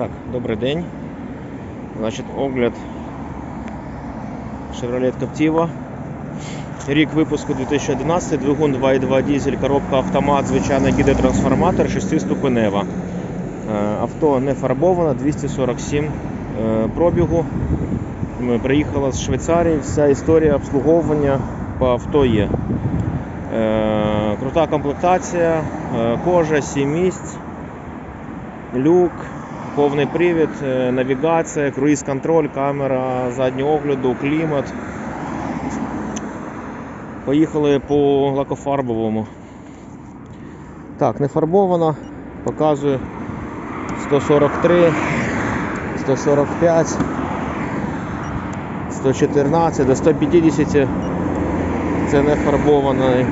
Так, добрий день. Значить, огляд Chevrolet Captiva. Рік випуску 2011, двигун 2.2 дизель, коробка автомат, звичайний гідротрансформатор, 6-ступенева. Е, Авто не фарбовано, 247 е, пробігу. Ми приїхала з Швейцарії, вся історія обслуговування по авто є. Е, Крута комплектація, кожа, 7 місць, люк, повний привід, е, навігація, круїз-контроль, камера заднього огляду, клімат. Поїхали по лакофарбовому. Так, не фарбовано, показую 143, 145, 114 до 150 це не фарбований.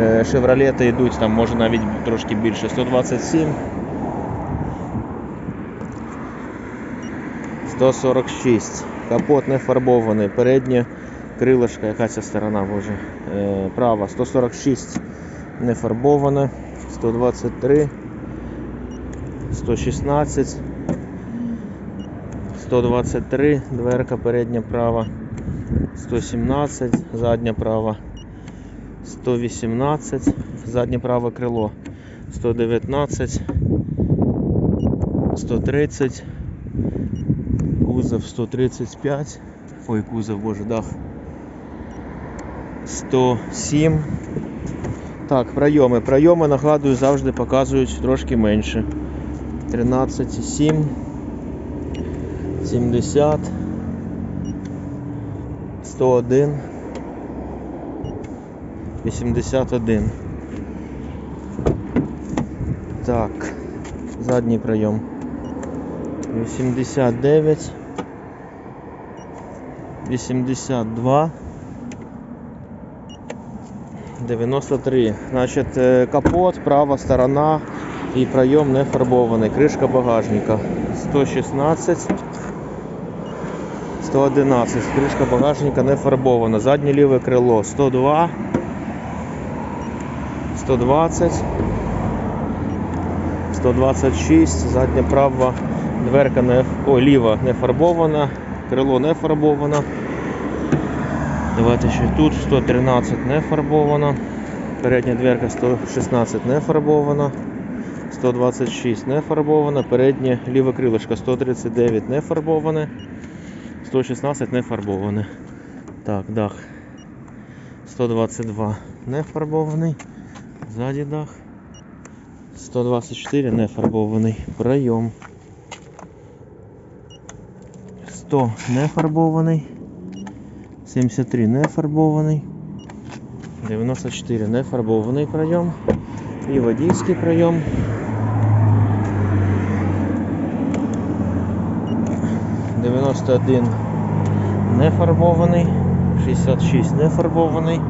Е, Шевролети йдуть, там може навіть трошки більше, 127. 146. Капот не фарбований. Переднє крилишко, яка ця сторона, боже. Е, права 146 не фарбоване. 123. 116. 123, дверка передня права. 117, задня права. 118, заднє праве крило. 119, 130, кузов 135, ой, кузов, боже, дах 107. Так, пройоми. Пройоми, нагадую, завжди показують трошки менше. 13,7, 70, 101, 81. Так, задній пройом. 89, 82, 93. Значить, е, капот, права сторона і пройом не фарбований. Кришка багажника. 116, 111. Кришка багажника не фарбована. Заднє ліве крило 102, 120. 126, задня права дверка не о, ліва не фарбована, крило не фарбовано. Давайте ще тут 113 не фарбовано, передня дверка 116 не фарбована, 126 не фарбована, переднє ліве крилишко 139 не фарбоване, 116 не фарбоване. Так, дах 122 не фарбований, ззаді дах. 124 не фарбований. Пройом. 100 не фарбований. 73 не фарбований. 94 не фарбований пройом. І водійський пройом. Дев'яносто один не фарбований. 66 не фарбований.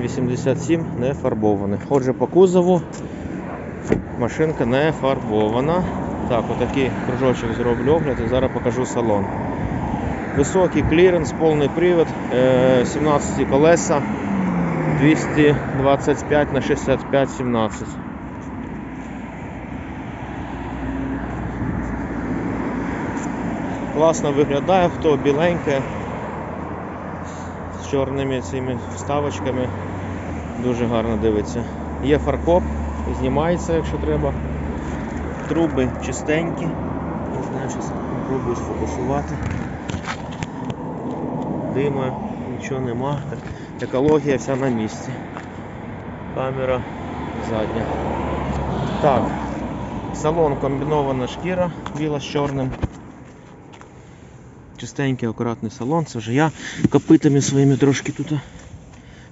87 не фарбований. Отже, по кузову машинка не фарбована. Так, отакий кружочок зроблю огляд і зараз покажу салон. Високий кліренс, повний привід, е, 17 колеса, 225 на 65 17. Класно виглядає, хто біленьке, з чорними цими вставочками. Дуже гарно дивиться. Є фаркоп, знімається, якщо треба. Труби чистенькі. Не знаю, зараз спробую сфокусувати. Дима, нічого нема. Екологія вся на місці. Камера задня. Так, салон комбінована шкіра біла з чорним. Чистенький, акуратний салон. Це вже я копитами своїми трошки тут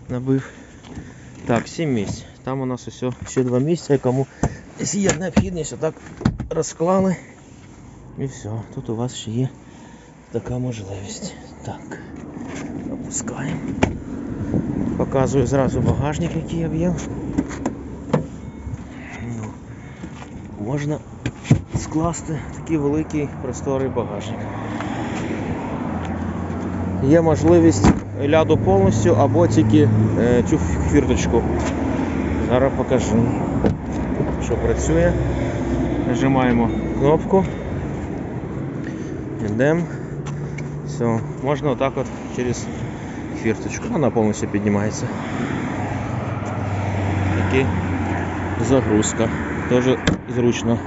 набив. Так, 7 місць. Там у нас ось ще два місця, кому є необхідність, отак розклали. І все. Тут у вас ще є така можливість. Так. Опускаємо. Показую зразу багажник, який об'єм. Ну, можна скласти такий великий просторий багажник. Є можливість ляду повністю або тільки е, цю фірточку. Зараз покажу, що працює. Нажимаємо кнопку. Йдемо. Все, можна отак от через фірточку. Вона повністю піднімається. Такі загрузка. Дуже зручно.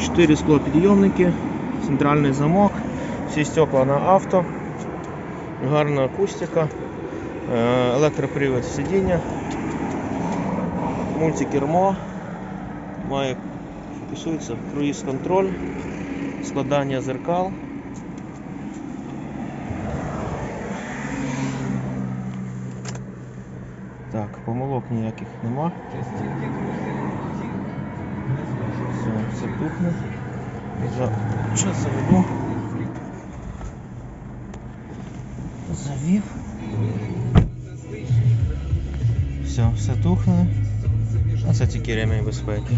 Чотири склопідйомники, центральний замок, всі стекла на авто, гарна акустика, е, електропривод сидіння, мультикермо, має фокусується круїз контроль, складання зеркал. Так, помилок ніяких нема. Все, все тухне. Зараз заведу. Завів. Все, все тухне. А це тільки ремінь безпеки.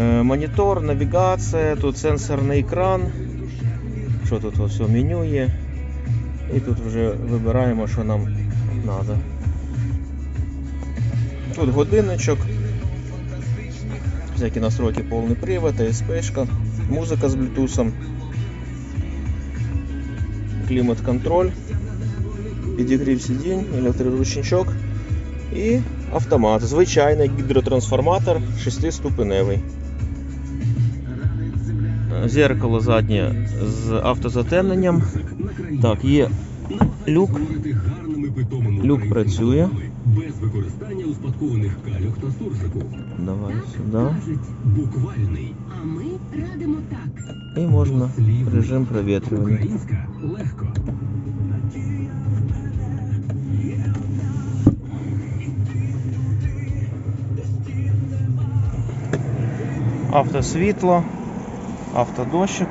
Е, монітор, навігація, тут сенсорний екран. Що тут все меню є. І тут вже вибираємо, що нам треба. Тут годинничок. Всякі настройки повний привод, АСПшка, музика з Bluetooth, клімат-контроль, підігрів сидінь, електроручничок і автомат. Звичайний гідротрансформатор 6-ступеневий. Зеркало заднє з автозатемненням. Так, є люк. Люк працює. без використання успадкованих кальох та суржику. Давай сюди. Кажуть, буквальний. А ми радимо так. І можна Дослівний. режим провітрювання. Українська легко. Автосвітло, автодощик.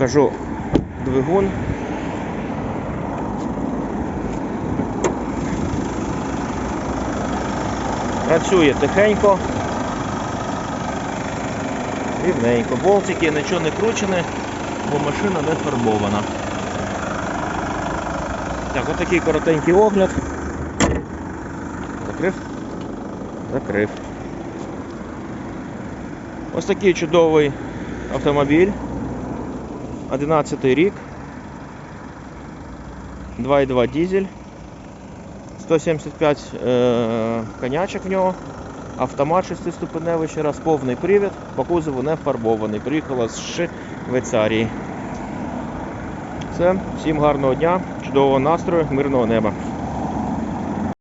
Покажу двигун. Працює тихенько. Рівненько. Болтики, нічого не кручене, бо машина не фарбована. Так, отакий коротенький огляд. Закрив? Закрив. Ось такий чудовий автомобіль. 11 рік. 2,2 дизель. 175 е- конячок в нього. Автомат 6-ступеневий, ще раз повний привід, по кузову не фарбований. Приїхала з Швейцарії. Все, всім гарного дня, чудового настрою, мирного неба.